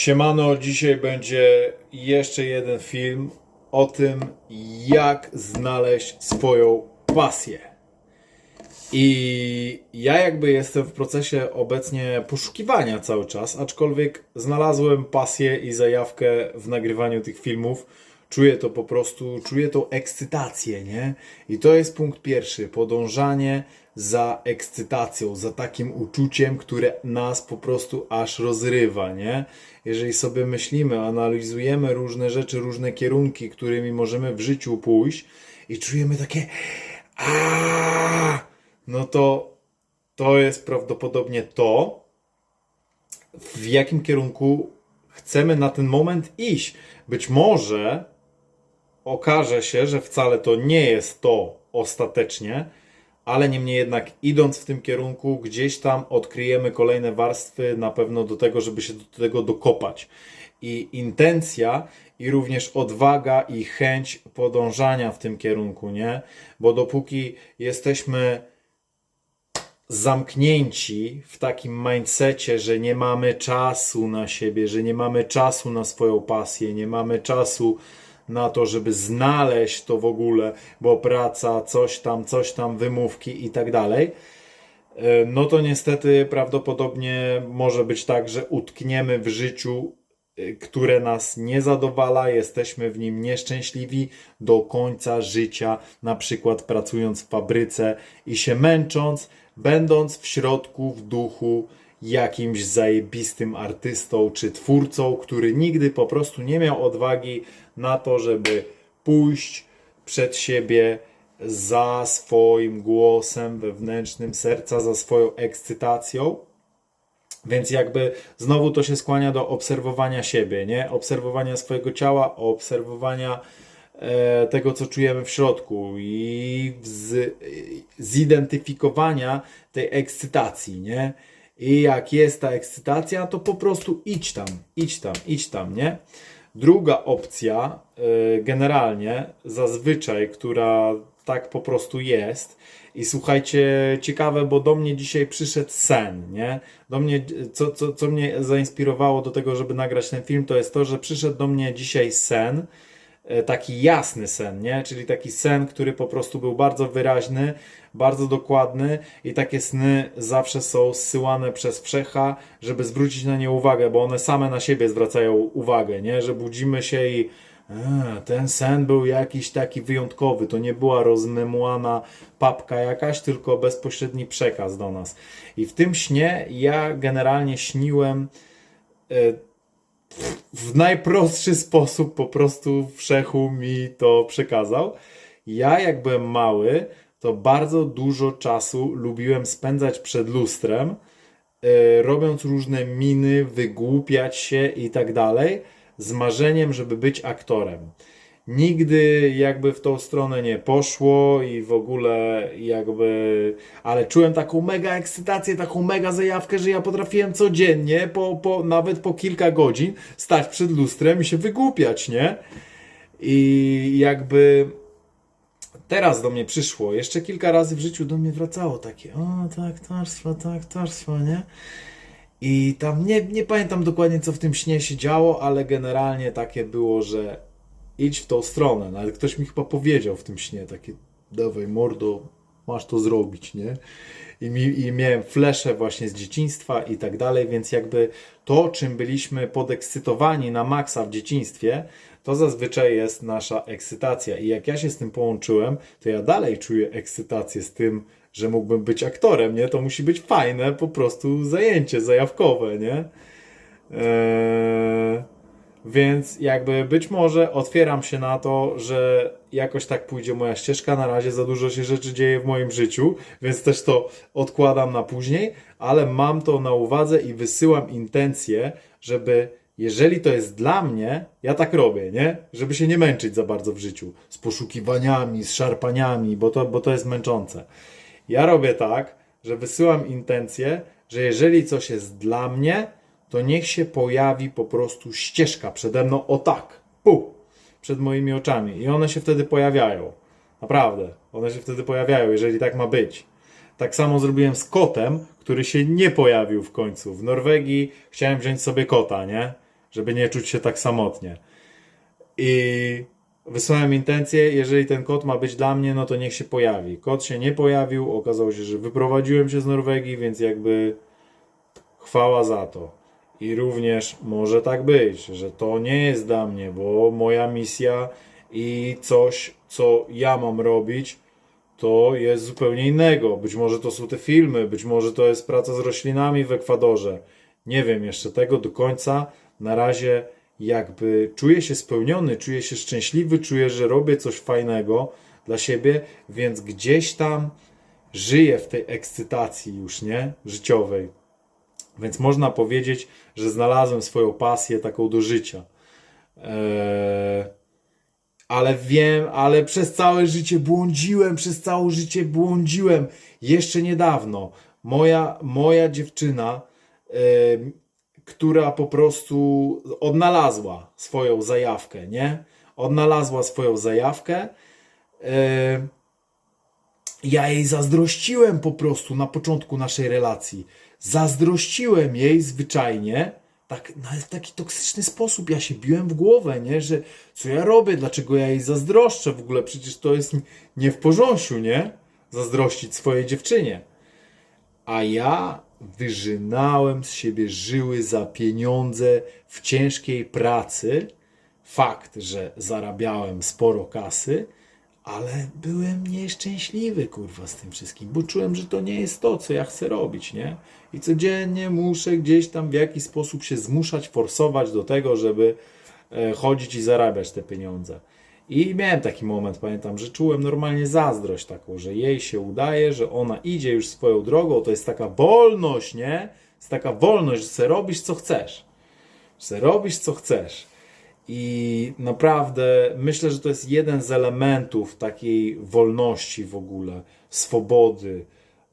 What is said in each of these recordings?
Siemano, dzisiaj będzie jeszcze jeden film o tym, jak znaleźć swoją pasję. I ja jakby jestem w procesie obecnie poszukiwania cały czas, aczkolwiek znalazłem pasję i zajawkę w nagrywaniu tych filmów. Czuję to po prostu, czuję tą ekscytację, nie? I to jest punkt pierwszy, podążanie za ekscytacją, za takim uczuciem, które nas po prostu aż rozrywa, nie? Jeżeli sobie myślimy, analizujemy różne rzeczy, różne kierunki, którymi możemy w życiu pójść i czujemy takie a no to to jest prawdopodobnie to, w jakim kierunku chcemy na ten moment iść. Być może okaże się, że wcale to nie jest to ostatecznie, ale niemniej jednak idąc w tym kierunku, gdzieś tam odkryjemy kolejne warstwy na pewno do tego, żeby się do tego dokopać. I intencja i również odwaga i chęć podążania w tym kierunku, nie? Bo dopóki jesteśmy zamknięci w takim mindsetie, że nie mamy czasu na siebie, że nie mamy czasu na swoją pasję, nie mamy czasu na to, żeby znaleźć to w ogóle, bo praca, coś tam, coś tam, wymówki i tak dalej. e, No to niestety prawdopodobnie może być tak, że utkniemy w życiu, e, które nas nie zadowala, jesteśmy w nim nieszczęśliwi do końca życia, na przykład pracując w fabryce i się męcząc, będąc w środku, w duchu jakimś zajebistym artystą czy twórcą, który nigdy po prostu nie miał odwagi na to, żeby pójść przed siebie za swoim głosem wewnętrznym serca, za swoją ekscytacją. Więc jakby znowu to się skłania do obserwowania siebie, nie? Obserwowania swojego ciała, obserwowania e, tego, co czujemy w środku i z, zidentyfikowania tej ekscytacji, nie? I jak jest ta ekscytacja, to po prostu idź tam, idź tam, idź tam, nie? Druga opcja, e, generalnie, zazwyczaj, która tak po prostu jest. I słuchajcie, ciekawe, bo do mnie dzisiaj przyszedł sen, nie? Do mnie, co, co, co mnie zainspirowało do tego, żeby nagrać ten film, to jest to, że przyszedł do mnie dzisiaj sen, taki jasny sen, nie? Czyli taki sen, który po prostu był bardzo wyraźny, bardzo dokładny i takie sny zawsze są zsyłane przez wszecha, żeby zwrócić na nie uwagę, bo one same na siebie zwracają uwagę, nie? Że budzimy się i ten sen był jakiś taki wyjątkowy. To nie była rozmemłana papka jakaś, tylko bezpośredni przekaz do nas. I w tym śnie ja generalnie śniłem e, w najprostszy sposób, po prostu wszechu mi to przekazał. Ja, jak byłem mały, to bardzo dużo czasu lubiłem spędzać przed lustrem, e, robiąc różne miny, wygłupiać się i tak dalej, z marzeniem, żeby być aktorem. Nigdy jakby w tą stronę nie poszło i w ogóle jakby, ale czułem taką mega ekscytację, taką mega zajawkę, że ja potrafiłem codziennie, po, po, nawet po kilka godzin, stać przed lustrem i się wygłupiać, nie? I jakby teraz do mnie przyszło, jeszcze kilka razy w życiu do mnie wracało takie, o tak, aktorstwo, tak, aktorstwo, nie? I tam nie, nie pamiętam dokładnie, co w tym śnie się działo, ale generalnie takie było, że idź w tą stronę. Nawet ktoś mi chyba powiedział w tym śnie, takie dawaj mordo, masz to zrobić, nie? I, mi, I miałem flesze właśnie z dzieciństwa i tak dalej, więc jakby to, czym byliśmy podekscytowani na maksa w dzieciństwie, to zazwyczaj jest nasza ekscytacja. I jak ja się z tym połączyłem, to ja dalej czuję ekscytację z tym, że mógłbym być aktorem, nie? To musi być fajne po prostu zajęcie, zajawkowe, nie? Eee, więc jakby być może otwieram się na to, że jakoś tak pójdzie moja ścieżka. Na razie za dużo się rzeczy dzieje w moim życiu, więc też to odkładam na później, ale mam to na uwadze i wysyłam intencję, żeby jeżeli to jest dla mnie, ja tak robię, nie? Żeby się nie męczyć za bardzo w życiu z poszukiwaniami, z szarpaniami, bo to, bo to jest męczące. Ja robię tak, że wysyłam intencję, że jeżeli coś jest dla mnie, to niech się pojawi po prostu ścieżka przede mną o tak, pu, przed moimi oczami i one się wtedy pojawiają. Naprawdę, one się wtedy pojawiają, jeżeli tak ma być. Tak samo zrobiłem z kotem, który się nie pojawił w końcu. W Norwegii chciałem wziąć sobie kota, nie? żeby nie czuć się tak samotnie. I wysłałem intencję, jeżeli ten kot ma być dla mnie, no to niech się pojawi. Kot się nie pojawił, okazało się, że wyprowadziłem się z Norwegii, więc jakby chwała za to. I również może tak być, że to nie jest dla mnie, bo moja misja i coś, co ja mam robić, to jest zupełnie innego. Być może to są te filmy, być może to jest praca z roślinami w Ekwadorze. Nie wiem jeszcze tego do końca. Na razie jakby czuję się spełniony, czuję się szczęśliwy, czuję, że robię coś fajnego dla siebie, więc gdzieś tam żyję w tej ekscytacji już, nie? Życiowej. Więc można powiedzieć, że znalazłem swoją pasję taką do życia. Eee, ale wiem, ale przez całe życie błądziłem, przez całe życie błądziłem. Jeszcze niedawno moja, moja dziewczyna, która po prostu odnalazła swoją zajawkę, nie? Odnalazła swoją zajawkę. ja jej zazdrościłem po prostu na początku naszej relacji. Zazdrościłem jej zwyczajnie, tak, no w taki toksyczny sposób. Ja się biłem w głowę, nie? Że co ja robię, dlaczego ja jej zazdroszczę w ogóle? Przecież to jest nie w porządku, nie? Zazdrościć swojej dziewczynie. A ja wyżynałem z siebie żyły za pieniądze w ciężkiej pracy. Fakt, że zarabiałem sporo kasy, ale byłem nieszczęśliwy, kurwa, z tym wszystkim, bo czułem, że to nie jest to, co ja chcę robić, nie? I codziennie muszę gdzieś tam w jakiś sposób się zmuszać, forsować do tego, żeby e, chodzić i zarabiać te pieniądze. I miałem taki moment, pamiętam, że czułem normalnie zazdrość taką, że jej się udaje, że ona idzie już swoją drogą, to jest taka wolność, nie? Jest taka wolność, że se robisz co chcesz. Że robisz co chcesz. I naprawdę myślę, że to jest jeden z elementów takiej wolności w ogóle, swobody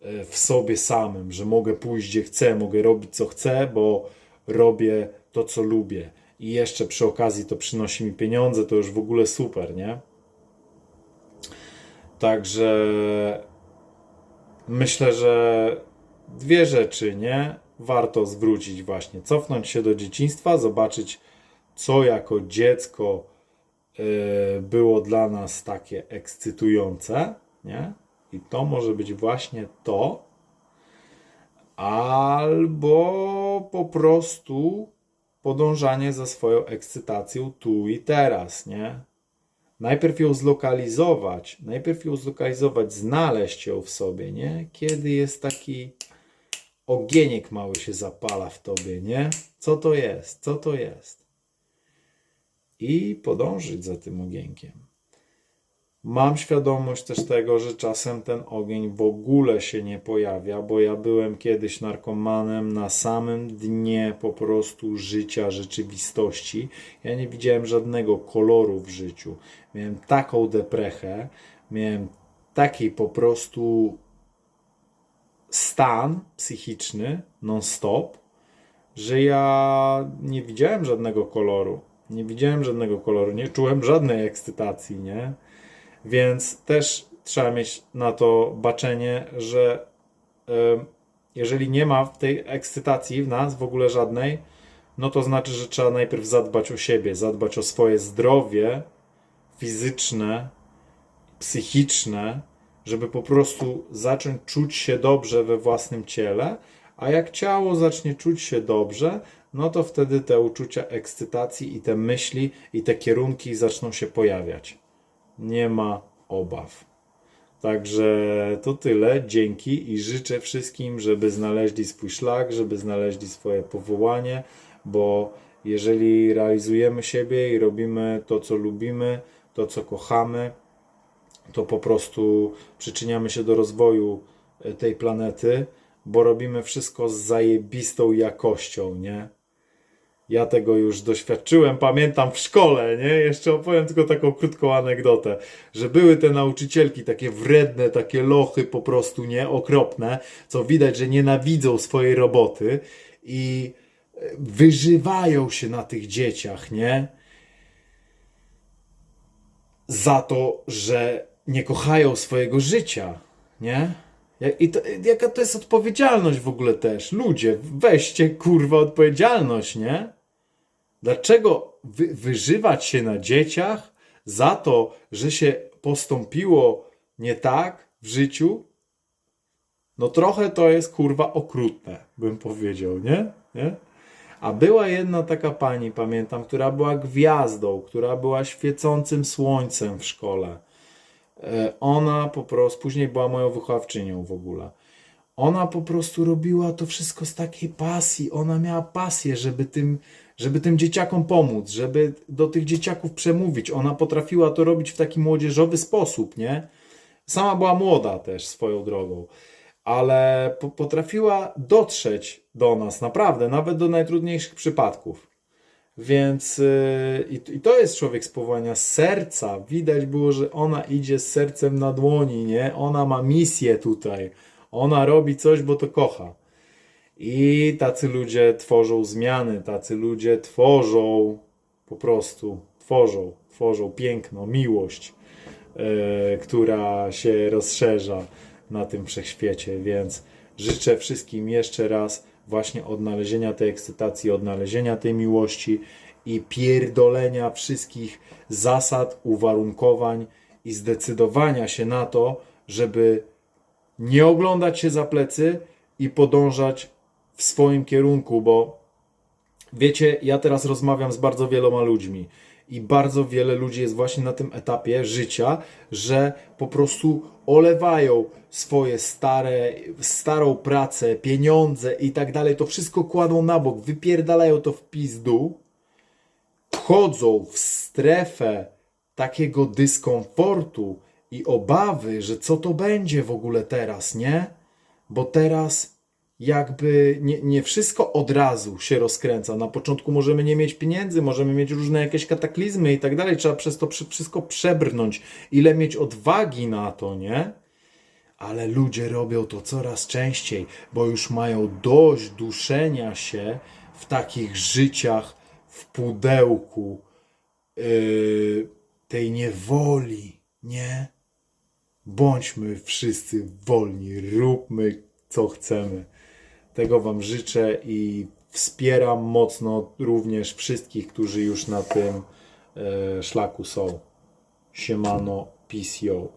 e, w sobie samym, że mogę pójść gdzie chcę, mogę robić co chcę, bo robię to, co lubię. I jeszcze przy okazji to przynosi mi pieniądze, to już w ogóle super, nie? Także myślę, że dwie rzeczy, nie? Warto zwrócić właśnie, cofnąć się do dzieciństwa, zobaczyć, co jako dziecko y, było dla nas takie ekscytujące, nie? I to może być właśnie to, albo po prostu podążanie za swoją ekscytacją tu i teraz, nie? Najpierw ją zlokalizować, najpierw ją zlokalizować, znaleźć ją w sobie, nie? Kiedy jest taki ogieniek mały się zapala w tobie, nie? Co to jest? Co to jest? I podążyć za tym ogienkiem. Mam świadomość też tego, że czasem ten ogień w ogóle się nie pojawia, bo ja byłem kiedyś narkomanem na samym dnie po prostu życia, rzeczywistości. Ja nie widziałem żadnego koloru w życiu. Miałem taką deprechę, miałem taki po prostu stan psychiczny non-stop, że ja nie widziałem żadnego koloru. Nie widziałem żadnego koloru, nie czułem żadnej ekscytacji, nie? Więc też trzeba mieć na to baczenie, że jeżeli nie ma w tej ekscytacji w nas w ogóle żadnej, no to znaczy, że trzeba najpierw zadbać o siebie, zadbać o swoje zdrowie fizyczne, psychiczne, żeby po prostu zacząć czuć się dobrze we własnym ciele, a jak ciało zacznie czuć się dobrze, no to wtedy te uczucia ekscytacji i te myśli i te kierunki zaczną się pojawiać. Nie ma obaw. Także to tyle. Dzięki i życzę wszystkim, żeby znaleźli swój szlak, żeby znaleźli swoje powołanie, bo jeżeli realizujemy siebie i robimy to, co lubimy, to, co kochamy, to po prostu przyczyniamy się do rozwoju e, tej planety, bo robimy wszystko z zajebistą jakością, nie? Ja tego już doświadczyłem, pamiętam w szkole, nie? Jeszcze opowiem tylko taką krótką anegdotę, że były te nauczycielki takie wredne, takie lochy po prostu, nie? Okropne, co widać, że nienawidzą swojej roboty i e, wyżywają się na tych dzieciach, nie? za to, że nie kochają swojego życia, nie? I to, jaka to jest odpowiedzialność w ogóle też? Ludzie, weźcie kurwa odpowiedzialność, nie? Dlaczego wy, wyżywać się na dzieciach za to, że się postąpiło nie tak w życiu? No trochę to jest kurwa okrutne, bym powiedział, nie? nie? A była jedna taka pani, pamiętam, która była gwiazdą, która była świecącym słońcem w szkole. E, Ona po prostu, później była moją wychowawczynią w ogóle. Ona po prostu robiła to wszystko z takiej pasji. Ona miała pasję, żeby tym, żeby tym dzieciakom pomóc, żeby do tych dzieciaków przemówić. Ona potrafiła to robić w taki młodzieżowy sposób, nie? Sama była młoda też swoją drogą, ale po, potrafiła dotrzeć do nas, naprawdę, nawet do najtrudniejszych przypadków. Więc yy, i, to jest człowiek z powołania z serca. Widać było, że ona idzie z sercem na dłoni, nie? Ona ma misję tutaj. Ona robi coś, bo to kocha. I tacy ludzie tworzą zmiany, tacy ludzie tworzą po prostu, tworzą, tworzą piękno, miłość, yy, która się rozszerza na tym wszechświecie. Więc życzę wszystkim jeszcze raz właśnie odnalezienia tej ekscytacji, odnalezienia tej miłości i pierdolenia wszystkich zasad, uwarunkowań i zdecydowania się na to, żeby nie oglądać się za plecy i podążać w swoim kierunku, bo wiecie, ja teraz rozmawiam z bardzo wieloma ludźmi i bardzo wiele ludzi jest właśnie na tym etapie życia, że po prostu olewają swoje stare, starą pracę, pieniądze i tak dalej, to wszystko kładą na bok, wypierdalają to w pizdu, wchodzą w strefę takiego dyskomfortu i obawy, że co to będzie w ogóle teraz, nie? Bo teraz jakby nie, nie wszystko od razu się rozkręca. Na początku możemy nie mieć pieniędzy, możemy mieć różne jakieś kataklizmy i tak dalej. Trzeba przez to wszystko przebrnąć. Ile mieć odwagi na to, nie? Ale ludzie robią to coraz częściej, bo już mają dość duszenia się w takich życiach w pudełku yy, tej niewoli, nie? Bądźmy wszyscy wolni, róbmy co chcemy. Tego Wam życzę i wspieram mocno również wszystkich, którzy już na tym e, szlaku są. Siemano, peace yo.